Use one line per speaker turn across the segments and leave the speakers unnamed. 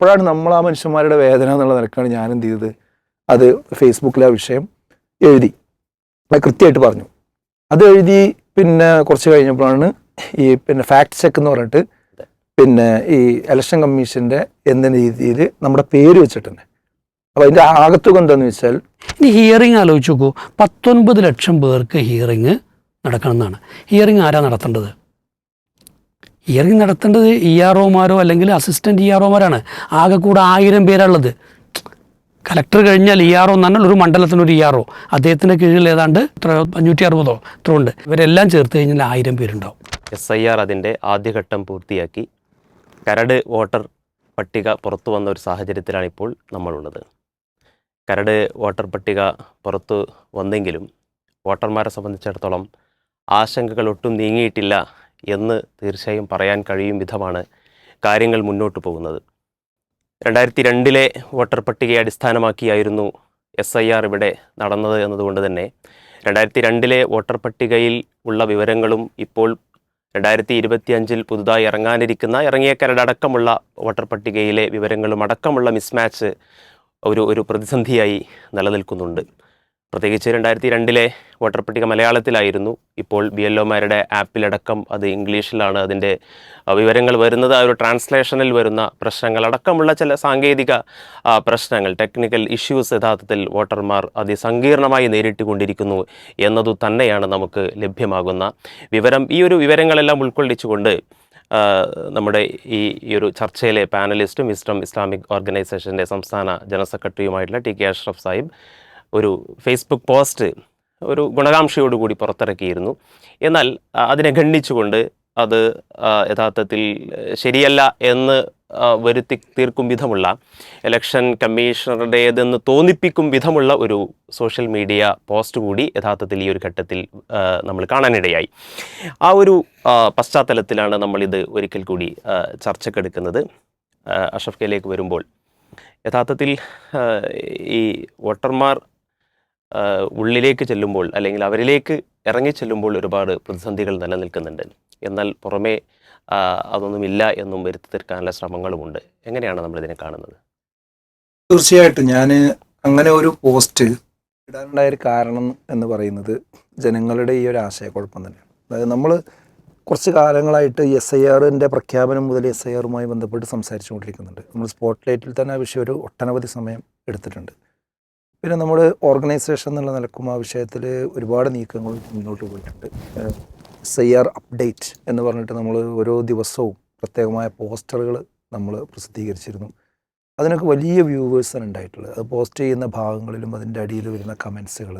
അപ്പോഴാണ് നമ്മൾ ആ മനുഷ്യന്മാരുടെ വേദന എന്നുള്ള നിലക്കാണ് ഞാൻ എന്ത് ചെയ്തത്? അത് ഫേസ്ബുക്കിൽ ആ വിഷയം എഴുതി. കൃത്യമായിട്ട് പറഞ്ഞു. അത് എഴുതി പിന്നെ കുറച്ച് കഴിഞ്ഞപ്പോഴാണ് ഈ പിന്നെ ഫാക്ട് ചെക്ക് എന്ന് പറഞ്ഞിട്ട് പിന്നെ ഈ ഇലക്ഷൻ കമ്മീഷന്റെ എന്ന രീതിയിൽ നമ്മുടെ പേര് വെച്ചിട്ടുണ്ട്. അപ്പോൾ അതിന്റെ ആകത്തുക എന്താണെന്ന് വെച്ചാൽ
ഇനി ഹിയറിംഗ് ആലോചിച്ച് നോക്കൂ. പത്തൊൻപത് ലക്ഷം പേർക്ക് ഹിയറിംഗ് നടക്കണമെന്നാണ്. ഹിയറിംഗ് ആരാ നടത്തേണ്ടത്? ഹിയറിംഗ് നടത്തേണ്ടത് ഇ ആർ ഒമാരോ അല്ലെങ്കിൽ അസിസ്റ്റന്റ് ഇ ആർ ഒമാരാണ്. ആകെ കൂടെ ആയിരം പേരുള്ളത് കലക്ടർ കഴിഞ്ഞാൽ ഇ ആർ ഒ എന്ന് പറഞ്ഞാൽ ഒരു മണ്ഡലത്തിനൊരു ഇ ആർ ഒ. അദ്ദേഹത്തിന്റെ കീഴിൽ ഏതാണ്ട് അഞ്ഞൂറ്റി അറുപതോ ഇത്ര ഉണ്ട്. ഇവരെല്ലാം ചേർത്ത് കഴിഞ്ഞാൽ ആയിരം പേരുണ്ടാവും.
എസ് ഐ ആർ അതിന്റെ ആദ്യഘട്ടം പൂർത്തിയാക്കി. കരട് വോട്ടർ പട്ടിക പുറത്തു വന്ന ഒരു സാഹചര്യത്തിലാണ് ഇപ്പോൾ നമ്മളുള്ളത്. കരട് വോട്ടർ പട്ടിക പുറത്തു വന്നെങ്കിലും വോട്ടർമാരെ സംബന്ധിച്ചിടത്തോളം ആശങ്കകൾ ഒട്ടും നീങ്ങിയിട്ടില്ല എന്ന് തീർച്ചയായും പറയാൻ കഴിയും വിധമാണ് കാര്യങ്ങൾ മുന്നോട്ട് പോകുന്നത്. രണ്ടായിരത്തി രണ്ടിലെ വോട്ടർ പട്ടികയെ അടിസ്ഥാനമാക്കിയായിരുന്നു എസ് ഐ ആർ ഇവിടെ നടന്നത് എന്നതുകൊണ്ട് തന്നെ രണ്ടായിരത്തി രണ്ടിലെ വോട്ടർ പട്ടികയിൽ ഉള്ള വിവരങ്ങളും ഇപ്പോൾ രണ്ടായിരത്തി ഇരുപത്തി അഞ്ചിൽ പുതുതായി ഇറങ്ങാനിരിക്കുന്ന ഇറങ്ങിയ കരടക്കമുള്ള വോട്ടർ പട്ടികയിലെ വിവരങ്ങളും അടക്കമുള്ള മിസ്മാച്ച് ഒരു ഒരു പ്രതിസന്ധിയായി നിലനിൽക്കുന്നുണ്ട്. പ്രത്യേകിച്ച് രണ്ടായിരത്തി രണ്ടിലെ വോട്ടർ പട്ടിക മലയാളത്തിലായിരുന്നു. ഇപ്പോൾ ബി എൽ ഒമാരുടെ ആപ്പിലടക്കം അത് ഇംഗ്ലീഷിലാണ് അതിന്റെ വിവരങ്ങൾ വരുന്നത്. ആ ഒരു ട്രാൻസ്ലേഷനിൽ വരുന്ന പ്രശ്നങ്ങൾ അടക്കമുള്ള ചില സാങ്കേതിക പ്രശ്നങ്ങൾ ടെക്നിക്കൽ ഇഷ്യൂസ് യഥാർത്ഥത്തിൽ വോട്ടർമാർ അതിസങ്കീർണമായി നേരിട്ടുകൊണ്ടിരിക്കുന്നു എന്നതു തന്നെയാണ് നമുക്ക് ലഭ്യമാകുന്ന വിവരം. ഈ ഒരു വിവരങ്ങളെല്ലാം ഉൾക്കൊള്ളിച്ചുകൊണ്ട് നമ്മുടെ ഈ ഈ ഒരു ചർച്ചയിലെ പാനലിസ്റ്റും ഇസ്റ്റം ഇസ്ലാമിക് ഓർഗനൈസേഷന്റെ സംസ്ഥാന ജനറൽ സെക്രട്ടറിയുമായിട്ടുള്ള ടി കെ അഷ്റഫ് സാഹിബ് ഒരു ഫേസ്ബുക്ക് പോസ്റ്റ് ഒരു ഗുണകാംക്ഷയോടുകൂടി പുറത്തിറക്കിയിരുന്നു. എന്നാൽ അതിനെ ഖണ്ഡിച്ചുകൊണ്ട് അത് യഥാർത്ഥത്തിൽ ശരിയല്ല എന്ന് വരുത്തി തീർക്കും വിധമുള്ള ഇലക്ഷൻ കമ്മീഷണറുടേതെന്ന് തോന്നിപ്പിക്കും വിധമുള്ള ഒരു സോഷ്യൽ മീഡിയ പോസ്റ്റ് കൂടി യഥാർത്ഥത്തിൽ ഈ ഒരു ഘട്ടത്തിൽ നമ്മൾ കാണാനിടയായി. ആ ഒരു പശ്ചാത്തലത്തിലാണ് നമ്മളിത് ഒരിക്കൽ കൂടി ചർച്ചക്കെടുക്കുന്നത്. അഷഫ്കയിലേക്ക് അഷഫ് കെയിലേക്ക് വരുമ്പോൾ യഥാർത്ഥത്തിൽ ഈ വോട്ടർമാർ ഉള്ളിലേക്ക് ചെല്ലുമ്പോൾ അല്ലെങ്കിൽ അവരിലേക്ക് ഇറങ്ങി ചെല്ലുമ്പോൾ ഒരുപാട് പ്രതിസന്ധികൾ നിലനിൽക്കുന്നുണ്ട്. എന്നാൽ പുറമേ അതൊന്നുമില്ല എന്നും വരുത്തി തീർക്കാനുള്ള ശ്രമങ്ങളുമുണ്ട്. എങ്ങനെയാണ് നമ്മൾ ഇതിനെ കാണുന്നത്?
തീർച്ചയായിട്ടും. ഞാൻ അങ്ങനെ ഒരു പോസ്റ്റ് ഇടാനുണ്ടായ ഒരു കാരണം എന്ന് പറയുന്നത് ജനങ്ങളുടെ ഈ ഒരു ആശയക്കുഴപ്പം തന്നെയാണ്. അതായത് നമ്മൾ കുറച്ച് കാലങ്ങളായിട്ട് എസ് ഐ ആറിന്റെ പ്രഖ്യാപനം മുതൽ എസ് ഐ ആറുമായി ബന്ധപ്പെട്ട് സംസാരിച്ചുകൊണ്ടിരിക്കുന്നുണ്ട്. നമ്മൾ സ്പോട്ട് ലൈറ്റിൽ തന്നെ ആ വിഷയം ഒരു ഒട്ടനവധി സമയം എടുത്തിട്ടുണ്ട്. പിന്നെ നമ്മൾ ഓർഗനൈസേഷൻ എന്നുള്ള നിലക്കും ആ വിഷയത്തിൽ ഒരുപാട് നീക്കങ്ങൾ മുന്നോട്ട് പോയിട്ടുണ്ട്. എസ് അപ്ഡേറ്റ് എന്ന് പറഞ്ഞിട്ട് നമ്മൾ ഓരോ ദിവസവും പ്രത്യേകമായ പോസ്റ്ററുകൾ നമ്മൾ പ്രസിദ്ധീകരിച്ചിരുന്നു. അതിനൊക്കെ വലിയ വ്യൂവേഴ്സാണ് ഉണ്ടായിട്ടുള്ളത്. അത് പോസ്റ്റ് ചെയ്യുന്ന ഭാഗങ്ങളിലും അതിന്റെ അടിയിൽ വരുന്ന കമൻസുകൾ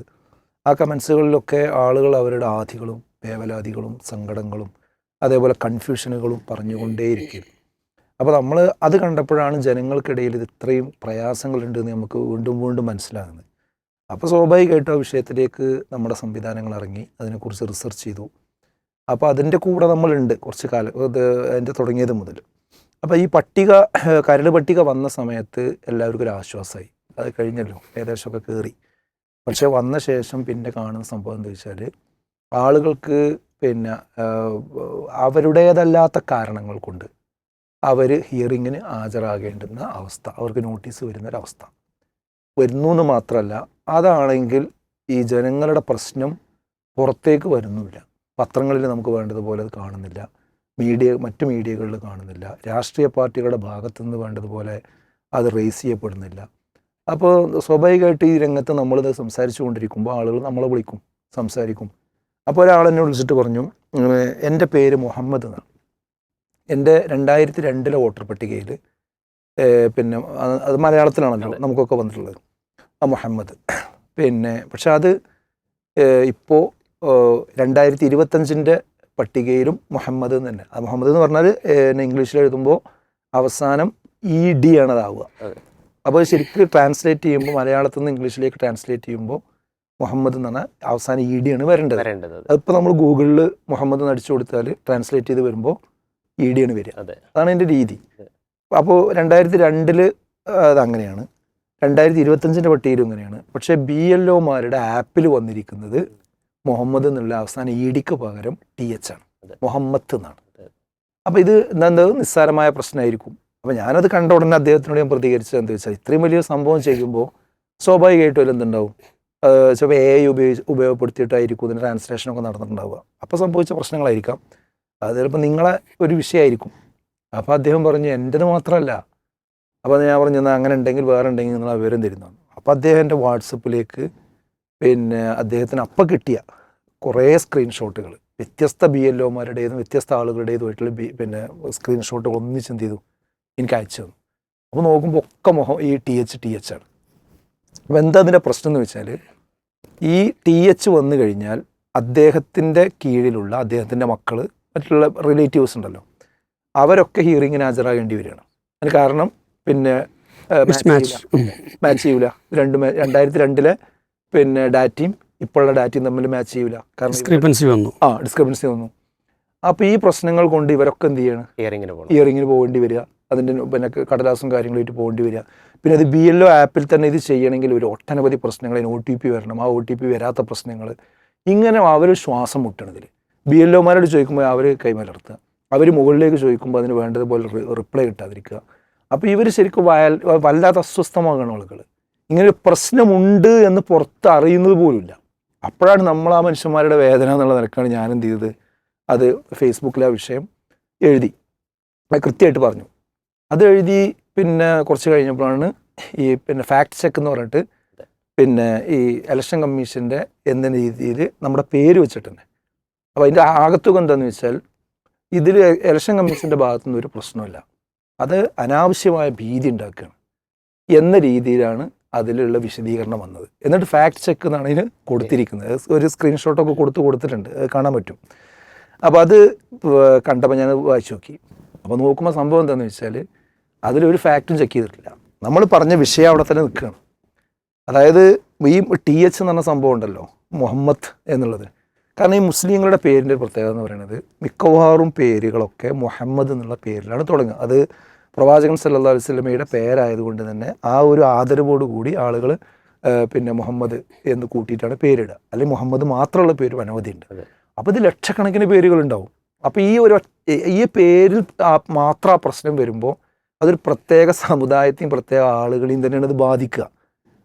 ആ കമൻസുകളിലൊക്കെ ആളുകൾ അവരുടെ ആധികളും വേവലാതികളും സങ്കടങ്ങളും അതേപോലെ കൺഫ്യൂഷനുകളും പറഞ്ഞുകൊണ്ടേയിരിക്കും. അപ്പോൾ നമ്മൾ അത് കണ്ടപ്പോഴാണ് ജനങ്ങൾക്കിടയിൽ ഇത് ഇത്രയും പ്രയാസങ്ങളുണ്ട് എന്ന് നമുക്ക് വീണ്ടും വീണ്ടും മനസ്സിലാകുന്നത്. അപ്പോൾ സ്വാഭാവികമായിട്ടും ആ വിഷയത്തിലേക്ക് നമ്മുടെ സംവിധാനങ്ങൾ ഇറങ്ങി അതിനെക്കുറിച്ച് റിസർച്ച് ചെയ്തു. അപ്പോൾ അതിന്റെ കൂടെ നമ്മളുണ്ട് കുറച്ച് കാലം അത് അതിന്റെ തുടങ്ങിയത് മുതൽ. അപ്പോൾ ഈ പട്ടിക കരട് പട്ടിക വന്ന സമയത്ത് എല്ലാവർക്കും ഒരു ആശ്വാസമായി. അത് കഴിഞ്ഞല്ലോ ഏകദേശമൊക്കെ കയറി. പക്ഷേ വന്ന ശേഷം പിന്നെ കാണുന്ന സംഭവം എന്താ വെച്ചാൽ ആളുകൾക്ക് പിന്നെ അവരുടേതല്ലാത്ത കാരണങ്ങൾ കൊണ്ട് അവർ ഹിയറിങ്ങിന് ഹാജരാകേണ്ടുന്ന അവസ്ഥ. അവർക്ക് നോട്ടീസ് വരുന്നൊരവസ്ഥ. വരുന്നു എന്ന് മാത്രമല്ല അതാണെങ്കിൽ ഈ ജനങ്ങളുടെ പ്രശ്നം പുറത്തേക്ക് വരുന്നില്ല. പത്രങ്ങളിൽ നമുക്ക് വേണ്ടതുപോലെ അത് കാണുന്നില്ല. മീഡിയ മറ്റു മീഡിയകളിൽ കാണുന്നില്ല. രാഷ്ട്രീയ പാർട്ടികളുടെ ഭാഗത്തു നിന്ന് വേണ്ടതുപോലെ അത് റേസ് ചെയ്യപ്പെടുന്നില്ല. അപ്പോൾ സ്വാഭാവികമായിട്ട് ഈ രംഗത്ത് നമ്മളിത് സംസാരിച്ചു കൊണ്ടിരിക്കുമ്പോൾ ആളുകൾ നമ്മളെ വിളിക്കും സംസാരിക്കും. അപ്പോൾ ഒരാൾ വിളിച്ചിട്ട് പറഞ്ഞു "ഇങ്ങനെ എന്റെ പേര് മുഹമ്മദ് എന്നാണ്. എന്റെ രണ്ടായിരത്തി രണ്ടിലെ വോട്ടർ പട്ടികയിൽ പിന്നെ അത് മലയാളത്തിലാണല്ലോ നമുക്കൊക്കെ വന്നിട്ടുള്ളത്. ആ മുഹമ്മദ്. പിന്നെ പക്ഷെ അത് ഇപ്പോൾ രണ്ടായിരത്തി ഇരുപത്തഞ്ചിന്റെ പട്ടികയിലും മുഹമ്മദ് എന്ന് തന്നെ. ആ മുഹമ്മദ് എന്ന് പറഞ്ഞാൽ ഇംഗ്ലീഷിൽ എഴുതുമ്പോൾ അവസാനം ഇ ഡി ആണ് അതാവുക അപ്പോൾ ശരിക്കും ട്രാൻസ്ലേറ്റ് ചെയ്യുമ്പോൾ മലയാളത്തിൽ നിന്ന് ഇംഗ്ലീഷിലേക്ക് ട്രാൻസ്ലേറ്റ് ചെയ്യുമ്പോൾ മുഹമ്മദ് എന്ന് പറഞ്ഞാൽ അവസാനം ഇ ഡി ആണ് വരേണ്ടത്.
വരേണ്ടത് അത്.
അതിപ്പോൾ നമ്മൾ ഗൂഗിളിൽ മുഹമ്മദ് എന്ന് അടിച്ചു കൊടുത്താൽ ട്രാൻസ്ലേറ്റ് ചെയ്ത് വരുമ്പോൾ ഇ ഡി ആണ് വരിക. അതാണ് എന്റെ രീതി. അപ്പോൾ രണ്ടായിരത്തി രണ്ടിൽ അത് അങ്ങനെയാണ് രണ്ടായിരത്തി ഇരുപത്തഞ്ചിന്റെ പട്ടികയിലും അങ്ങനെയാണ് പക്ഷേ ബി എൽ ഒമാരുടെ ആപ്പിൽ വന്നിരിക്കുന്നത് മുഹമ്മദ് എന്നുള്ള അവസാനം ഇ ഡിക്ക് പകരം ടി എച്ച് ആണ്. മുഹമ്മദ് എന്നാണ്. അപ്പോൾ ഇത് എന്താ നിസ്സാരമായ പ്രശ്നമായിരിക്കും. അപ്പോൾ ഞാനത് കണ്ട ഉടനെ അദ്ദേഹത്തിനോട് ഞാൻ പ്രതികരിച്ചത് എന്താ വെച്ചാൽ ഇത്രയും വലിയ സംഭവം ചെയ്യുമ്പോൾ സ്വാഭാവികമായിട്ടും എന്തുണ്ടാവും? ചിലപ്പോൾ എ ഐ ഉപയോഗിച്ച് ഉപയോഗപ്പെടുത്തിയിട്ടായിരിക്കും ഇതിന്റെ ട്രാൻസ്ലേഷനൊക്കെ നടന്നിട്ടുണ്ടാവുക. അപ്പോൾ സംഭവിച്ച പ്രശ്നങ്ങളായിരിക്കാം. അത് ചിലപ്പോൾ നിങ്ങളെ ഒരു വിഷയമായിരിക്കും അപ്പോൾ അദ്ദേഹം പറഞ്ഞു എന്റെത് മാത്രമല്ല. അപ്പോൾ ഞാൻ പറഞ്ഞു എന്നാൽ അങ്ങനെ ഉണ്ടെങ്കിൽ വേറെ ഉണ്ടെങ്കിൽ നിങ്ങൾ ആ വിവരം തരുന്നു. അപ്പോൾ അദ്ദേഹം എന്റെ വാട്സപ്പിലേക്ക് പിന്നെ അദ്ദേഹത്തിന് അപ്പം കിട്ടിയ കുറേ സ്ക്രീൻഷോട്ടുകൾ വ്യത്യസ്ത ബി എൽ ഒമാരുടേതും വ്യത്യസ്ത ആളുകളുടേതുമായിട്ടുള്ള ബി പിന്നെ സ്ക്രീൻഷോട്ടുകൾ ഒന്നിച്ച് ചെയ്തു? എനിക്ക് അയച്ചു തന്നു. അപ്പോൾ നോക്കുമ്പോൾ ഒക്കെ മുഖം ഈ ടി എച്ച് ടി എച്ച് ആണ്. അപ്പോൾ എന്താ അതിന്റെ പ്രശ്നം എന്ന് വെച്ചാൽ ഈ ടി എച്ച് വന്നു കഴിഞ്ഞാൽ അദ്ദേഹത്തിന്റെ കീഴിലുള്ള അദ്ദേഹത്തിന്റെ മക്കൾ മറ്റുള്ള റിലേറ്റീവ്സ് ഉണ്ടല്ലോ. അവരൊക്കെ ഹിയറിങ്ങിന് ഹാജരാകേണ്ടി വരികയാണ്. അതിന് കാരണം പിന്നെ
മാച്ച്
ചെയ്യൂല രണ്ട് രണ്ടായിരത്തി രണ്ടിലെ പിന്നെ ഡാറ്റയും ഇപ്പോഴുള്ള ഡാറ്റയും തമ്മിൽ മാച്ച് ചെയ്യൂല. കാരണം
ഡിസ്ക്രിപ്പൻസി വന്നു.
ആ ഡിസ്ക്രിപ്പൻസി വന്നു. അപ്പോൾ ഈ പ്രശ്നങ്ങൾ കൊണ്ട് ഇവരൊക്കെ എന്ത് ചെയ്യണം?
ഹിയറിങ്ങിന് പോകണം
ഇയറിങ്ങിന് പോകേണ്ടി വരിക. അതിന്റെ പിന്നെ കടലാസും കാര്യങ്ങളായിട്ട് പോകേണ്ടി വരിക. പിന്നെ അത് ബി എൽ ഒ ആപ്പിൽ തന്നെ ഇത് ചെയ്യണമെങ്കിൽ ഒരു ഒട്ടനവധി പ്രശ്നങ്ങൾ അതിന് ഒ ടി പി വരണം. ആ ഒ ടി പി വരാത്ത പ്രശ്നങ്ങൾ. ഇങ്ങനെ അവർ ശ്വാസം മുട്ടണതിൽ ബി എൽ ഒമാരോട് ചോദിക്കുമ്പോൾ അവർ കൈമലർത്തുക. അവർ മുകളിലേക്ക് ചോദിക്കുമ്പോൾ അതിന് വേണ്ടതുപോലെ റിപ്ലൈ കിട്ടാതിരിക്കുക. അപ്പോൾ ഇവർ ശരിക്കും വയൽ വല്ലാത്ത അസ്വസ്ഥമാകണം ആളുകൾ ഇങ്ങനെ പ്രശ്നമുണ്ട് എന്ന് പുറത്ത് അറിയുന്നത് പോലുമില്ല. അപ്പോഴാണ് നമ്മൾ ആ മനുഷ്യന്മാരുടെ വേദന എന്നുള്ള നിലക്കാണ് ഞാൻ എന്ത് ചെയ്തത്? അത് ഫേസ്ബുക്കിൽ ആ വിഷയം എഴുതി. കൃത്യമായിട്ട് പറഞ്ഞു. അത് എഴുതി പിന്നെ കുറച്ച് കഴിഞ്ഞപ്പോഴാണ് ഈ പിന്നെ ഫാക്ട് ചെക്ക് എന്ന് പറഞ്ഞിട്ട് പിന്നെ ഈ ഇലക്ഷൻ കമ്മീഷന്റെ എന്ന രീതിയിൽ നമ്മുടെ പേര് വെച്ചിട്ട് തന്നെ അപ്പോൾ അതിന്റെ ആകത്തുക എന്താണെന്ന് വെച്ചാൽ ഇതിൽ ഇലക്ഷൻ കമ്മീഷന്റെ ഭാഗത്തുനിന്ന് ഒരു പ്രശ്നമില്ല. അത് അനാവശ്യമായ ഭീതി ഉണ്ടാക്കുകയാണ്. എന്ന രീതിയിലാണ് അതിലുള്ള വിശദീകരണം വന്നത്. എന്നിട്ട് ഫാക്ട് ചെക്ക് എന്നാണ് ഇതിന് കൊടുത്തിരിക്കുന്നത്. ഒരു സ്ക്രീൻഷോട്ടൊക്കെ കൊടുത്ത് കൊടുത്തിട്ടുണ്ട്. കാണാൻ പറ്റും. അപ്പോൾ അത് കണ്ടപ്പോൾ ഞാൻ വായിച്ചു നോക്കി. അപ്പോൾ നോക്കുമ്പോൾ സംഭവം എന്താണെന്ന് വെച്ചാൽ അതിലൊരു ഫാക്റ്റും ചെക്ക് ചെയ്തിട്ടില്ല. നമ്മൾ പറഞ്ഞ വിഷയം അവിടെ തന്നെ നിൽക്കുകയാണ്. അതായത് ഈ ടി എച്ച് എന്ന് പറഞ്ഞ സംഭവം ഉണ്ടല്ലോ മുഹമ്മദ് എന്നുള്ളത്. കാരണം ഈ മുസ്ലിങ്ങളുടെ പേരിന്റെ പ്രത്യേകത എന്ന് പറയുന്നത് മിക്കവാറും പേരുകളൊക്കെ മുഹമ്മദ് എന്നുള്ള പേരിലാണ് തുടങ്ങുക. അത് പ്രവാചകൻ സല്ലല്ലാഹു അലൈഹി വസല്ലമയുടെ പേരായതുകൊണ്ട് തന്നെ ആ ഒരു ആദരവോട് കൂടി ആളുകൾ പിന്നെ മുഹമ്മദ് എന്ന് കൂട്ടിയിട്ടാണ് പേരിടുക. അല്ലെങ്കിൽ മുഹമ്മദ് മാത്രമുള്ള പേര് അനവധി
ഉണ്ട്.
അപ്പോൾ ഇത് ലക്ഷക്കണക്കിന് പേരുകളുണ്ടാവും. അപ്പോൾ ഈ ഒരു ഈ പേരിൽ മാത്രം ആ പ്രശ്നം വരുമ്പോൾ അതൊരു പ്രത്യേക സമുദായത്തെയും പ്രത്യേക ആളുകളെയും തന്നെയാണ് ഇത് ബാധിക്കുക.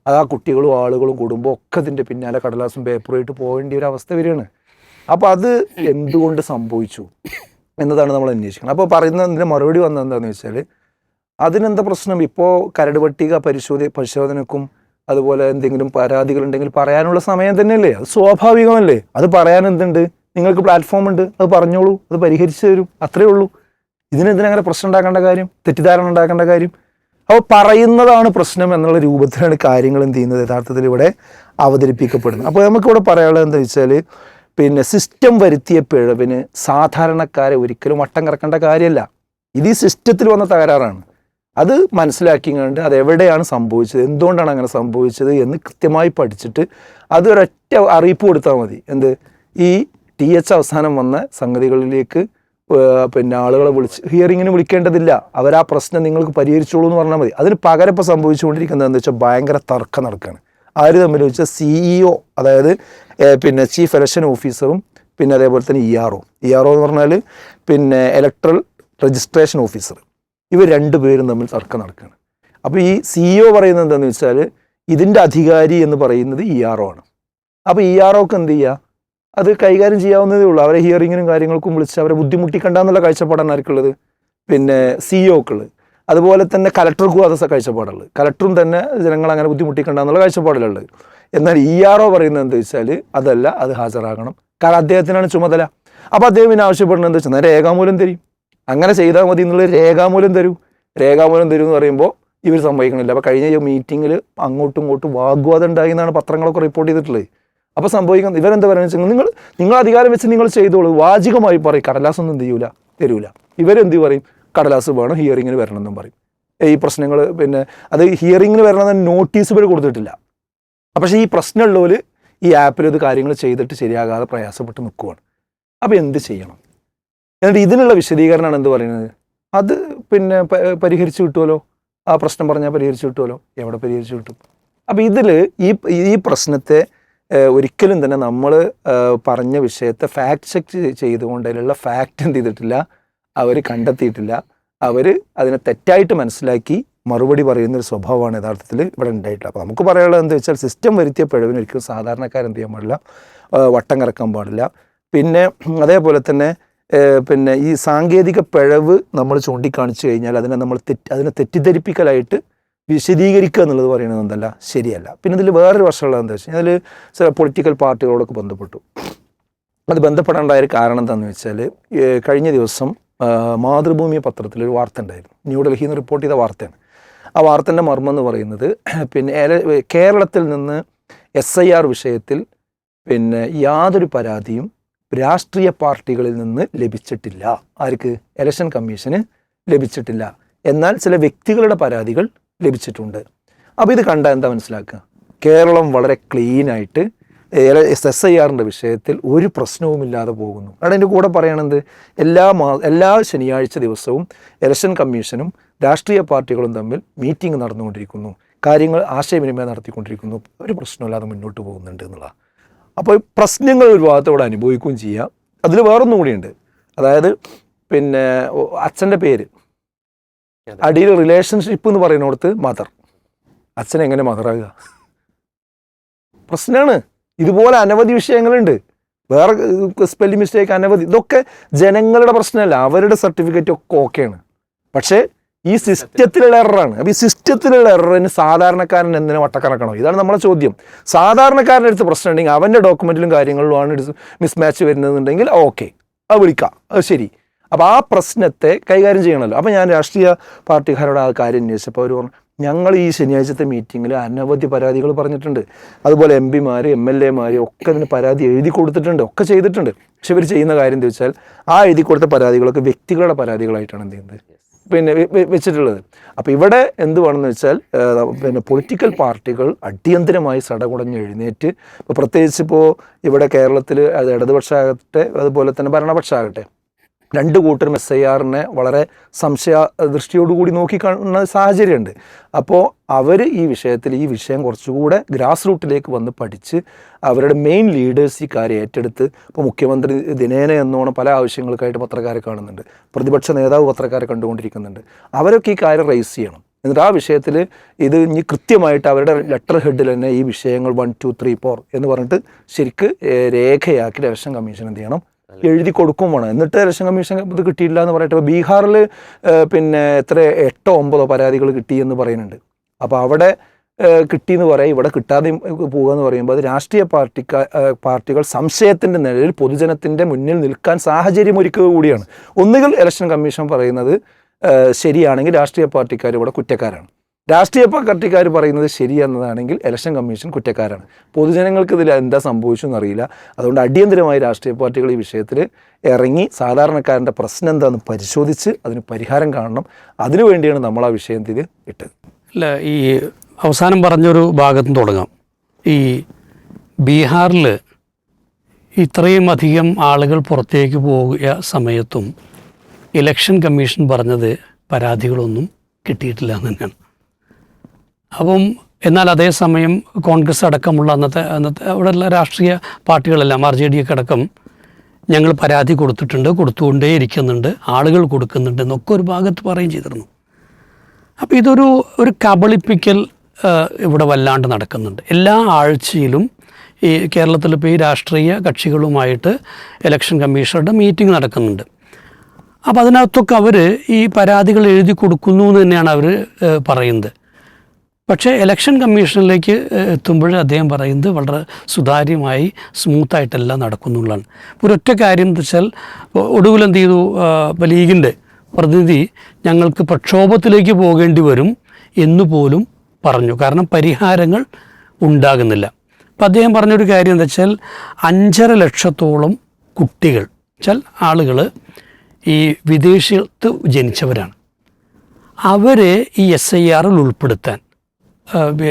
അത് ആ കുട്ടികളും ആളുകളും കൂടുമ്പോൾ ഒക്കെ ഇതിന്റെ പിന്നാലെ കടലാസും പേപ്പറുമായിട്ട് പോകേണ്ട ഒരു അവസ്ഥ വരികയാണ്. അപ്പോൾ അത് എന്തുകൊണ്ട് സംഭവിച്ചു എന്നതാണ് നമ്മൾ അന്വേഷിക്കുന്നത് അപ്പോൾ പറയുന്നതിന്റെ മറുപടി വന്നത് എന്താണെന്ന് വെച്ചാൽ അതിനെന്താ പ്രശ്നം? ഇപ്പോൾ കരട് പട്ടിക പരിശോധന പരിശോധനക്കും അതുപോലെ എന്തെങ്കിലും പരാതികളുണ്ടെങ്കിൽ പറയാനുള്ള സമയം തന്നെയല്ലേ? അത് സ്വാഭാവികമല്ലേ? അത് പറയാൻ എന്തുണ്ട്? നിങ്ങൾക്ക് പ്ലാറ്റ്ഫോം ഉണ്ട്. അത് പറഞ്ഞോളൂ. അത് പരിഹരിച്ചു തരും. അത്രേ ഉള്ളൂ. ഇതിനെന്തിനങ്ങനെ പ്രശ്നം ഉണ്ടാക്കേണ്ട കാര്യം? തെറ്റിദ്ധാരണ ഉണ്ടാക്കേണ്ട കാര്യം? അപ്പോൾ പറയുന്നതാണ് പ്രശ്നം എന്നുള്ള രൂപത്തിലാണ് കാര്യങ്ങൾ എന്ത് ചെയ്യുന്നത്. യഥാർത്ഥത്തിൽ ഇവിടെ അവതരിപ്പിക്കപ്പെടുന്നത്. അപ്പോൾ നമുക്കിവിടെ പറയാനുള്ളത് എന്താ വെച്ചാൽ പിന്നെ സിസ്റ്റം വരുത്തിയ പിഴവിന് സാധാരണക്കാരെ ഒരിക്കലും വട്ടം കറക്കേണ്ട കാര്യമല്ല. ഇത് ഈ സിസ്റ്റത്തിൽ വന്ന തകരാറാണ്. അത് മനസ്സിലാക്കി കണ്ട് അത് എവിടെയാണ് സംഭവിച്ചത് എന്തുകൊണ്ടാണ് അങ്ങനെ സംഭവിച്ചത് എന്ന് കൃത്യമായി പഠിച്ചിട്ട് അത് ഒരൊറ്റ അറിയിപ്പ് കൊടുത്താൽ മതി. എന്ത്? ഈ ടി എച്ച് അവസാനം വന്ന സംഗതികളിലേക്ക് പിന്നെ ആളുകളെ വിളിച്ച് ഹിയറിങ്ങിന് വിളിക്കേണ്ടതില്ല. അവർ ആ പ്രശ്നം നിങ്ങൾക്ക് പരിഹരിച്ചോളൂ എന്ന് പറഞ്ഞാൽ മതി. അതിന് പകരം സംഭവിച്ചുകൊണ്ടിരിക്കുന്നത് എന്താ വെച്ചാൽ ഭയങ്കര തർക്കം നടക്കുകയാണ് ആര് തമ്മിൽ വെച്ചാൽ സിഇഒ അതായത് ഏർ പിന്നെ ചീഫ് ഇലക്ഷൻ ഓഫീസറും പിന്നെ അതേപോലെ തന്നെ E R O E R O എന്ന് പറഞ്ഞാൽ പിന്നെ ഇലക്ട്രൽ രജിസ്ട്രേഷൻ ഓഫീസർ ഇവർ രണ്ടുപേരും തമ്മിൽ തർക്കം നടക്കുകയാണ്. അപ്പോൾ ഈ സിഇഒ പറയുന്നത് എന്താണെന്ന് വെച്ചാൽ ഇതിന്റെ അധികാരി എന്ന് പറയുന്നത് ഇ ആർ ഒ ആണ്. അപ്പോൾ ഇ ആർ ഒക്ക് എന്ത് ചെയ്യുക അത് കൈകാര്യം ചെയ്യാവുന്നതേ ഉള്ളൂ. അവരെ ഹിയറിങ്ങിനും കാര്യങ്ങൾക്കും വിളിച്ച് അവരെ ബുദ്ധിമുട്ടിക്കണ്ടെന്നുള്ള കാഴ്ചപ്പാടാണ് ആർക്കുള്ളത്? പിന്നെ സിഇഒക്കുള്ളത് അതുപോലെ തന്നെ കലക്ടർക്കും അത് കാഴ്ചപ്പാടുള്ളത്. കലക്ടറും തന്നെ ജനങ്ങൾ അങ്ങനെ ബുദ്ധിമുട്ടിക്കണ്ടെന്നുള്ള കാഴ്ചപ്പാടിലുള്ളത്. എന്നാൽ ഇ ആർ ഒ പറയുന്നത് എന്താ വെച്ചാൽ അതല്ല അത് ഹാജരാകണം. കാരണം അദ്ദേഹത്തിനാണ് ചുമതല. അപ്പോൾ അദ്ദേഹം പിന്നെ ആവശ്യപ്പെടുന്നത് എന്താ വെച്ചാൽ രേഖാമൂലം തരും. അങ്ങനെ ചെയ്താൽ മതി എന്നുള്ള രേഖാമൂലം തരൂ. രേഖാമൂലം തരും എന്ന് പറയുമ്പോൾ ഇവർ സമ്മതിക്കണില്ല. അപ്പോൾ കഴിഞ്ഞ മീറ്റിങ്ങിൽ അങ്ങോട്ടും ഇങ്ങോട്ടും വാഗ്വാദം ഉണ്ടായി എന്നാണ് പത്രങ്ങളൊക്കെ റിപ്പോർട്ട് ചെയ്തിട്ടുള്ളത്. അപ്പോൾ സംഭവിക്കുന്നത് ഇവരെന്താ പറയുന്നത് വെച്ചാൽ നിങ്ങൾ നിങ്ങൾ അധികാരം വെച്ച് നിങ്ങൾ ചെയ്തോളൂ. വാചികമായി പറയും. കടലാസൊന്നും ചെയ്യൂല തരൂല. ഇവരെന്ത് പറയും? കടലാസ് വേണം ഹിയറിങ്ങിന് വരണം എന്നും പറയും. ഈ പ്രശ്നങ്ങൾ പിന്നെ അത് ഹിയറിങ്ങിന് വരണമെന്ന് നോട്ടീസ് പോലും കൊടുത്തിട്ടില്ല. പക്ഷേ ഈ പ്രശ്നമുള്ളവർ ഈ ആപ്പിൽ ഇത് കാര്യങ്ങൾ ചെയ്തിട്ട് ശരിയാകാതെ പ്രയാസപ്പെട്ട് നിൽക്കുവാണ് അപ്പോൾ എന്ത് ചെയ്യണം? എന്നിട്ട് ഇതിനുള്ള വിശദീകരണമാണ് എന്ത് പറയുന്നത്? അത് പിന്നെ പരിഹരിച്ചു കിട്ടുമല്ലോ ആ പ്രശ്നം പറഞ്ഞാൽ പരിഹരിച്ചു കിട്ടുമല്ലോ എവിടെ പരിഹരിച്ചു കിട്ടും? അപ്പോൾ ഇതിൽ ഈ ഈ പ്രശ്നത്തെ ഒരിക്കലും തന്നെ നമ്മൾ പറഞ്ഞ വിഷയത്തെ ഫാക്ട് ചെക്ക് ചെയ്തുകൊണ്ട് അതിലുള്ള ഫാക്റ്റ് എന്ത് ചെയ്തിട്ടില്ല അവർ കണ്ടെത്തിയിട്ടില്ല. അവർ അതിനെ തെറ്റായിട്ട് മനസ്സിലാക്കി മറുപടി പറയുന്ന ഒരു സ്വഭാവമാണ് യഥാർത്ഥത്തിൽ ഇവിടെ ഉണ്ടായിട്ടുള്ളത്. അപ്പോൾ നമുക്ക് പറയാനുള്ളത് എന്താ വെച്ചാൽ സിസ്റ്റം വരുത്തിയ പിഴവിന് ഒരിക്കലും സാധാരണക്കാരെന്ത് ചെയ്യാൻ പാടില്ല. വട്ടം കറക്കാൻ പാടില്ല. പിന്നെ അതേപോലെ തന്നെ പിന്നെ ഈ സാങ്കേതിക പിഴവ് നമ്മൾ ചൂണ്ടിക്കാണിച്ചു കഴിഞ്ഞാൽ അതിനെ നമ്മൾ തെറ്റ് അതിനെ തെറ്റിദ്ധരിപ്പിക്കലായിട്ട് വിശദീകരിക്കുക എന്നുള്ളത് പറയുന്നത് എന്തല്ല ശരിയല്ല. പിന്നെ ഇതിൽ വേറൊരു വശമുള്ളത് എന്താ വെച്ചാൽ അതിൽ ചില പൊളിറ്റിക്കൽ പാർട്ടികളോടൊക്കെ ബന്ധപ്പെട്ടു. അത് ബന്ധപ്പെടേണ്ട ഒരു കാരണം എന്താണെന്ന് വെച്ചാൽ കഴിഞ്ഞ ദിവസം മാതൃഭൂമി പത്രത്തിൽ ഒരു വാർത്ത ഉണ്ടായിരുന്നു ന്യൂഡൽഹിയിൽ നിന്ന് റിപ്പോർട്ട് ചെയ്ത വാർത്തയാണ്. ആ വാർത്തന്റെ മർമ്മം എന്ന് പറയുന്നത് പിന്നെ കേരളത്തിൽ നിന്ന് എസ് ഐ ആർ വിഷയത്തിൽ പിന്നെ യാതൊരു പരാതിയും രാഷ്ട്രീയ പാർട്ടികളിൽ നിന്ന് ലഭിച്ചിട്ടില്ല. ആർക്ക്? ഇലക്ഷൻ കമ്മീഷന് ലഭിച്ചിട്ടില്ല. എന്നാൽ ചില വ്യക്തികളുടെ പരാതികൾ ലഭിച്ചിട്ടുണ്ട്. അപ്പോൾ ഇത് കണ്ടാൽ എന്താ മനസ്സിലാക്കുക? കേരളം വളരെ ക്ലീനായിട്ട് എസ് എസ് ഐ ആറിന്റെ വിഷയത്തിൽ ഒരു പ്രശ്നവുമില്ലാതെ പോകുന്നു. അവിടെ എന്റെ കൂടെ പറയണത് എല്ലാ മാ എല്ലാ ശനിയാഴ്ച ദിവസവും ഇലക്ഷൻ കമ്മീഷനും രാഷ്ട്രീയ പാർട്ടികളും തമ്മിൽ മീറ്റിംഗ് നടന്നുകൊണ്ടിരിക്കുന്നു. കാര്യങ്ങൾ ആശയവിനിമയം നടത്തിക്കൊണ്ടിരിക്കുന്നു. ഒരു പ്രശ്നമില്ലാതെ മുന്നോട്ട് പോകുന്നുണ്ട് എന്നുള്ളതാണ് അപ്പോൾ പ്രശ്നങ്ങൾ ഒരു ഭാഗത്തോടെ അനുഭവിക്കുകയും ചെയ്യാം. അതിൽ വേറൊന്നും കൂടിയുണ്ട്. അതായത് പിന്നെ അച്ഛന്റെ പേര്. അടിയിൽ റിലേഷൻഷിപ്പ് എന്ന് പറയുന്നിടത്ത് മദർ അച്ഛൻ എങ്ങനെ മദറാകുക പ്രശ്നമാണ് ഇതുപോലെ അനവധി വിഷയങ്ങളുണ്ട്. വേറെ സ്പെല്ലിംഗ് മിസ്റ്റേക്ക് അനവധി ഇതൊക്കെ ജനങ്ങളുടെ പ്രശ്നമല്ല. അവരുടെ സർട്ടിഫിക്കറ്റ് ഒക്കെ ഓക്കെയാണ് പക്ഷേ ഈ സിസ്റ്റത്തിലുള്ള എററാണ് അപ്പോൾ ഈ സിസ്റ്റത്തിലുള്ള എററിന് സാധാരണക്കാരൻ എന്തിനു വട്ടക്കറക്കണോ ഇതാണ് നമ്മളെ ചോദ്യം. സാധാരണക്കാരന്റെ അടുത്ത് പ്രശ്നം ഉണ്ടെങ്കിൽ അവന്റെ ഡോക്യുമെന്റിലും കാര്യങ്ങളിലുമാണ് മിസ്മാച്ച് വരുന്നതെന്നുണ്ടെങ്കിൽ ഓക്കെ അത് വിളിക്കാം. അത് ശരി. അപ്പോൾ ആ പ്രശ്നത്തെ കൈകാര്യം ചെയ്യണമല്ലോ അപ്പോൾ ഞാൻ രാഷ്ട്രീയ പാർട്ടിക്കാരോട് ആ കാര്യം അന്വേഷിച്ചപ്പോൾ അവർ പറഞ്ഞു ഞങ്ങൾ ഈ ശനിയാഴ്ചത്തെ മീറ്റിങ്ങിൽ അനവധി പരാതികൾ പറഞ്ഞിട്ടുണ്ട്. അതുപോലെ എം പിമാർ എം എൽ എമാർ ഒക്കെ ഇതിന് പരാതി എഴുതി കൊടുത്തിട്ടുണ്ട് ഒക്കെ ചെയ്തിട്ടുണ്ട്. പക്ഷെ ഇവർ ചെയ്യുന്ന കാര്യം എന്താ വെച്ചാൽ ആ എഴുതി കൊടുത്ത പരാതികളൊക്കെ വ്യക്തികളുടെ പരാതികളായിട്ടാണ് എന്ത് ചെയ്യുന്നത്. പിന്നെ വെച്ചിട്ടുള്ളത്. അപ്പോൾ ഇവിടെ എന്ത് വേണമെന്ന് വെച്ചാൽ പിന്നെ പൊളിറ്റിക്കൽ പാർട്ടികൾ അടിയന്തരമായി സടകുടഞ്ഞ് എഴുന്നേറ്റ് ഇപ്പോൾ പ്രത്യേകിച്ച് ഇപ്പോൾ ഇവിടെ കേരളത്തിൽ അത് ഇടതുപക്ഷമാകട്ടെ അതുപോലെ തന്നെ ഭരണപക്ഷമാകട്ടെ രണ്ട് കൂട്ടരും എസ് ഐ ആറിനെ വളരെ സംശയ ദൃഷ്ടിയോടുകൂടി നോക്കി കാണുന്ന സാഹചര്യമുണ്ട്. അപ്പോൾ അവർ ഈ വിഷയത്തിൽ ഈ വിഷയം കുറച്ചുകൂടെ ഗ്രാസ് റൂട്ടിലേക്ക് വന്ന് പഠിച്ച് അവരുടെ മെയിൻ ലീഡേഴ്സ് ഈ കാര്യം ഏറ്റെടുത്ത് ഇപ്പോൾ മുഖ്യമന്ത്രി ദിനേന എന്നോണം പല ആവശ്യങ്ങൾക്കായിട്ട് പത്രക്കാരെ കാണുന്നുണ്ട്. പ്രതിപക്ഷ നേതാവ് പത്രക്കാരെ കണ്ടുകൊണ്ടിരിക്കുന്നുണ്ട്. അവരൊക്കെ ഈ കാര്യം റേസ് ചെയ്യണം. എന്നിട്ട് ആ വിഷയത്തിൽ ഇത് ഇനി കൃത്യമായിട്ട് അവരുടെ ലെറ്റർ ഹെഡിൽ തന്നെ ഈ വിഷയങ്ങൾ വൺ ടു ത്രീ ഫോർ എന്ന് പറഞ്ഞിട്ട് ശരിക്ക് രേഖയാക്കി ഇലക്ഷൻ കമ്മീഷൻ എന്ത് ചെയ്യണം? എഴുതി കൊടുക്കും വേണം. എന്നിട്ട് ഇലക്ഷൻ കമ്മീഷൻ ഇത് കിട്ടിയില്ല എന്ന് പറയട്ടെ. ബീഹാറിൽ പിന്നെ എത്ര എട്ടോ ഒമ്പതോ പരാതികൾ കിട്ടി എന്ന് പറയുന്നുണ്ട്. അപ്പോൾ അവിടെ കിട്ടിയെന്ന് പറയാം. ഇവിടെ കിട്ടാതെ പോകുക എന്ന് പറയുമ്പോൾ അത് രാഷ്ട്രീയ പാർട്ടിക്ക പാർട്ടികൾ സംശയത്തിന്റെ നിലയിൽ പൊതുജനത്തിന്റെ മുന്നിൽ നിൽക്കാൻ സാഹചര്യം ഒരുക്കുക കൂടിയാണ്. ഒന്നുകിൽ ഇലക്ഷൻ കമ്മീഷൻ പറയുന്നത് ശരിയാണെങ്കിൽ രാഷ്ട്രീയ പാർട്ടിക്കാർ ഇവിടെ കുറ്റക്കാരാണ്. രാഷ്ട്രീയ പാർട്ടിക്കാർ പറയുന്നത് ശരിയെന്നതാണെങ്കിൽ ഇലക്ഷൻ കമ്മീഷൻ കുറ്റക്കാരാണ്. പൊതുജനങ്ങൾക്ക് ഇതിൽ എന്താ സംഭവിച്ചു എന്നറിയില്ല. അതുകൊണ്ട് അടിയന്തരമായി രാഷ്ട്രീയ പാർട്ടികൾ ഈ വിഷയത്തിൽ ഇറങ്ങി സാധാരണക്കാരന്റെ പ്രശ്നം എന്താണെന്ന് പരിശോധിച്ച് അതിന് പരിഹാരം കാണണം. അതിനുവേണ്ടിയാണ് നമ്മൾ ആ വിഷയത്തിൽ ഇട്ടത്.
അല്ല ഈ അവസാനം പറഞ്ഞൊരു ഭാഗത്ത് തുടങ്ങാം. ഈ ബീഹാറിൽ ഇത്രയും അധികം ആളുകൾ പുറത്തേക്ക് പോകുക സമയത്തും ഇലക്ഷൻ കമ്മീഷൻ പറഞ്ഞത് പരാതികളൊന്നും കിട്ടിയിട്ടില്ല എന്ന് തന്നെയാണ്. അപ്പം എന്നാൽ അതേസമയം കോൺഗ്രസ് അടക്കമുള്ള അന്നത്തെ അന്നത്തെ അവിടെയുള്ള രാഷ്ട്രീയ പാർട്ടികളെല്ലാം ആർ ജെ ഡി ഒക്കെ അടക്കം ഞങ്ങൾ പരാതി കൊടുത്തിട്ടുണ്ട് കൊടുത്തുകൊണ്ടേ ഇരിക്കുന്നുണ്ട് ആളുകൾ കൊടുക്കുന്നുണ്ട് എന്നൊക്കെ ഒരു ഭാഗത്ത് പറയുകയും ചെയ്തിരുന്നു. അപ്പോൾ ഇതൊരു ഒരു കബളിപ്പിക്കൽ ഇവിടെ വല്ലാണ്ട് നടക്കുന്നുണ്ട്. എല്ലാ ആഴ്ചയിലും ഈ കേരളത്തിൽ ഇപ്പോൾ ഈ രാഷ്ട്രീയ കക്ഷികളുമായിട്ട് ഇലക്ഷൻ കമ്മീഷണറുടെ മീറ്റിംഗ് നടക്കുന്നുണ്ട്. അപ്പോൾ അതിനകത്തൊക്കെ അവർ ഈ പരാതികൾ എഴുതി കൊടുക്കുന്നു എന്ന് തന്നെയാണ് അവർ പറയുന്നത്. പക്ഷേ ഇലക്ഷൻ കമ്മീഷനിലേക്ക് എത്തുമ്പോൾ അദ്ദേഹം പറയുന്നത് വളരെ സുതാര്യമായി സ്മൂത്തായിട്ടെല്ലാം നടക്കുന്നുള്ളതാണ് ഒരൊറ്റ കാര്യം എന്ന് വെച്ചാൽ ഒടുവിൽ എന്ത് ചെയ്തു? ലീഗിന്റെ പ്രതിനിധി ഞങ്ങൾക്ക് പ്രക്ഷോഭത്തിലേക്ക് പോകേണ്ടി വരും എന്നുപോലും പറഞ്ഞു. കാരണം പരിഹാരങ്ങൾ ഉണ്ടാകുന്നില്ല. അപ്പോൾ അദ്ദേഹം പറഞ്ഞൊരു കാര്യം എന്താ വെച്ചാൽ അഞ്ചര ലക്ഷത്തോളം കുട്ടികൾ വെച്ചാൽ ആളുകൾ ഈ വിദേശത്ത് ജനിച്ചവരാണ്. അവരെ ഈ എസ് ഐ ആറിൽ ഉൾപ്പെടുത്താൻ